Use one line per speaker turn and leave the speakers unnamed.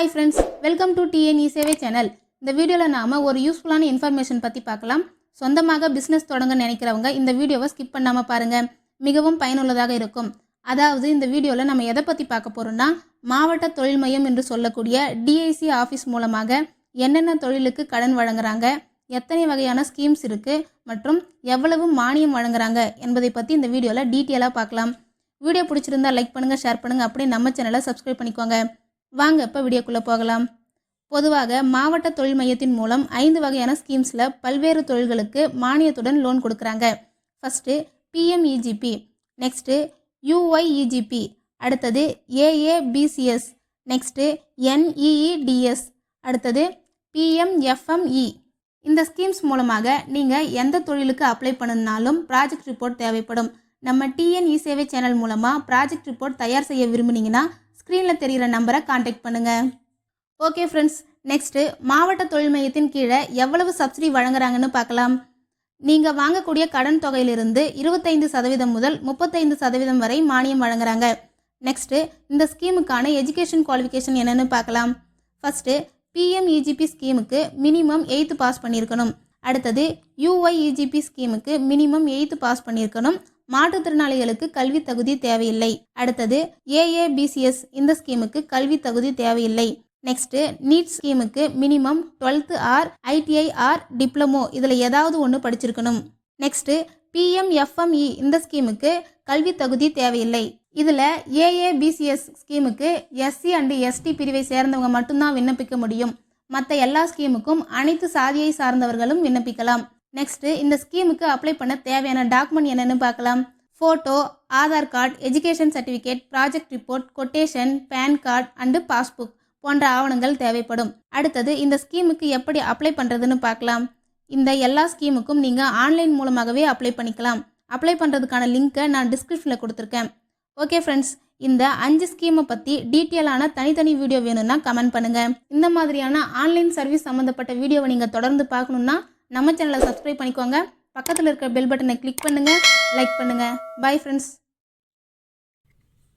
Hi friends welcome to TNE சேவை channel இந்த வீடியோவில் நாம் ஒரு யூஸ்ஃபுல்லான இன்ஃபர்மேஷன் பற்றி பார்க்கலாம். சொந்தமாக பிஸ்னஸ் தொடங்க நினைக்கிறவங்க இந்த வீடியோவை ஸ்கிப் பண்ணாமல் பாருங்கள் மிகவும் பயனுள்ளதாக இருக்கும். அதாவது இந்த வீடியோவில் நம்ம எதை பற்றி பார்க்க போகிறோம்னா மாவட்ட தொழில் மையம் என்று சொல்லக்கூடிய டிஐசி ஆஃபீஸ் மூலமாக என்னென்ன தொழிலுக்கு கடன் வழங்குறாங்க எத்தனை வகையான ஸ்கீம்ஸ் இருக்குது மற்றும் எவ்வளவு மானியம் வழங்குறாங்க என்பதை பற்றி இந்த வீடியோவில் டீட்டெயிலாக பார்க்கலாம். வீடியோ பிடிச்சிருந்தா லைக் பண்ணுங்கள் ஷேர் பண்ணுங்கள் அப்படியே நம்ம சேனலை சப்ஸ்கிரைப் பண்ணிக்கோங்க. வாங்க இப்போ வீடியோக்குள்ளே போகலாம். பொதுவாக மாவட்ட தொழில் மையத்தின் மூலம் ஐந்து வகையான ஸ்கீம்ஸில் பல்வேறு தொழில்களுக்கு மானியத்துடன் லோன் கொடுக்குறாங்க. ஃபஸ்ட்டு பிஎம்இஜிபி நெக்ஸ்ட்டு யூஒய்இஜிபி அடுத்தது ஏஏபிசிஎஸ் நெக்ஸ்ட்டு என்இஇடிஎஸ் அடுத்தது பிஎம்எஃப்எம்இ இந்த ஸ்கீம்ஸ் மூலமாக நீங்கள் எந்த தொழிலுக்கு அப்ளை பண்ணணுனாலும் ப்ராஜெக்ட் ரிப்போர்ட் தேவைப்படும். நம்ம டிஎன்இ சேவை சேனல் மூலமாக ப்ராஜெக்ட் ரிப்போர்ட் தயார் செய்ய விரும்புனீங்கன்னா ஸ்க்ரீனில் தெரிகிற நம்பரை காண்டாக்ட் பண்ணுங்கள் ஓகே ஃப்ரெண்ட்ஸ் நெக்ஸ்ட்டு மாவட்ட தொழில் மையத்தின் கீழே எவ்வளவு சப்சிடி வழங்குறாங்கன்னு பார்க்கலாம். நீங்கள் வாங்கக்கூடிய கடன் தொகையிலிருந்து இருபத்தைந்து சதவீதம் முதல் முப்பத்தைந்து சதவீதம் வரை மானியம் வழங்குறாங்க. நெக்ஸ்ட்டு இந்த ஸ்கீமுக்கான எஜுகேஷன் குவாலிஃபிகேஷன் என்னென்னு பார்க்கலாம். ஃபஸ்ட்டு பிஎம்இஜிபி ஸ்கீமுக்கு மினிமம் எயித்து பாஸ் பண்ணியிருக்கணும். அடுத்தது யூஒய்இஜிபி ஸ்கீமுக்கு மினிமம் எயித்து பாஸ் பண்ணியிருக்கணும். மாற்றுத்திறனாளிகளுக்கு கல்வி தகுதி தேவையில்லை. அடுத்தது ஏஏபிசிஎஸ் இந்த ஸ்கீமுக்கு கல்வி தகுதி தேவையில்லை. Next NEED ஸ்கீமுக்கு minimum twelfth or ITI or diploma இதில் ஏதாவது ஒன்று படிச்சிருக்கணும். நெக்ஸ்ட்டு பிஎம்எஃப்எம்இ இந்த ஸ்கீமுக்கு கல்வி தகுதி தேவையில்லை. இதில் ஏஏபிசிஎஸ் ஸ்கீமுக்கு எஸ்சி அண்டு எஸ்டி பிரிவை சேர்ந்தவங்க மட்டும்தான் விண்ணப்பிக்க முடியும். மற்ற எல்லா ஸ்கீமுக்கும் அனைத்து சாதியை சார்ந்தவர்களும் விண்ணப்பிக்கலாம். நெக்ஸ்ட்டு இந்த ஸ்கீமுக்கு அப்ளை பண்ண தேவையான டாக்குமெண்ட் என்னென்னு பார்க்கலாம். Photo Aadhaar card education certificate project report quotation PAN card and passbook போன்ற ஆவணங்கள் தேவைப்படும். அடுத்தது இந்த ஸ்கீமுக்கு எப்படி அப்ளை பண்ணுறதுன்னு பார்க்கலாம். இந்த எல்லா ஸ்கீமுக்கும் நீங்கள் ஆன்லைன் மூலமாகவே அப்ளை பண்ணிக்கலாம். அப்ளை பண்ணுறதுக்கான லிங்க்கை நான் டிஸ்கிரிப்ஷனில் கொடுத்துருக்கேன். ஓகே ஃப்ரெண்ட்ஸ் இந்த அஞ்சு ஸ்கீமை பற்றி டீட்டெயிலான தனித்தனி வீடியோ வேணும்னா கமெண்ட் பண்ணுங்கள் இந்த மாதிரியான ஆன்லைன் சர்வீஸ் சம்மந்தப்பட்ட வீடியோவை நீங்கள் தொடர்ந்து பார்க்கணுன்னா நம்ம சேனலை சப்ஸ்கிரைப் பண்ணிக்கோங்க. பக்கத்தில் இருக்கிற பெல் பட்டனை கிளிக் பண்ணுங்கள் லைக் பண்ணுங்கள் பை ஃப்ரெண்ட்ஸ்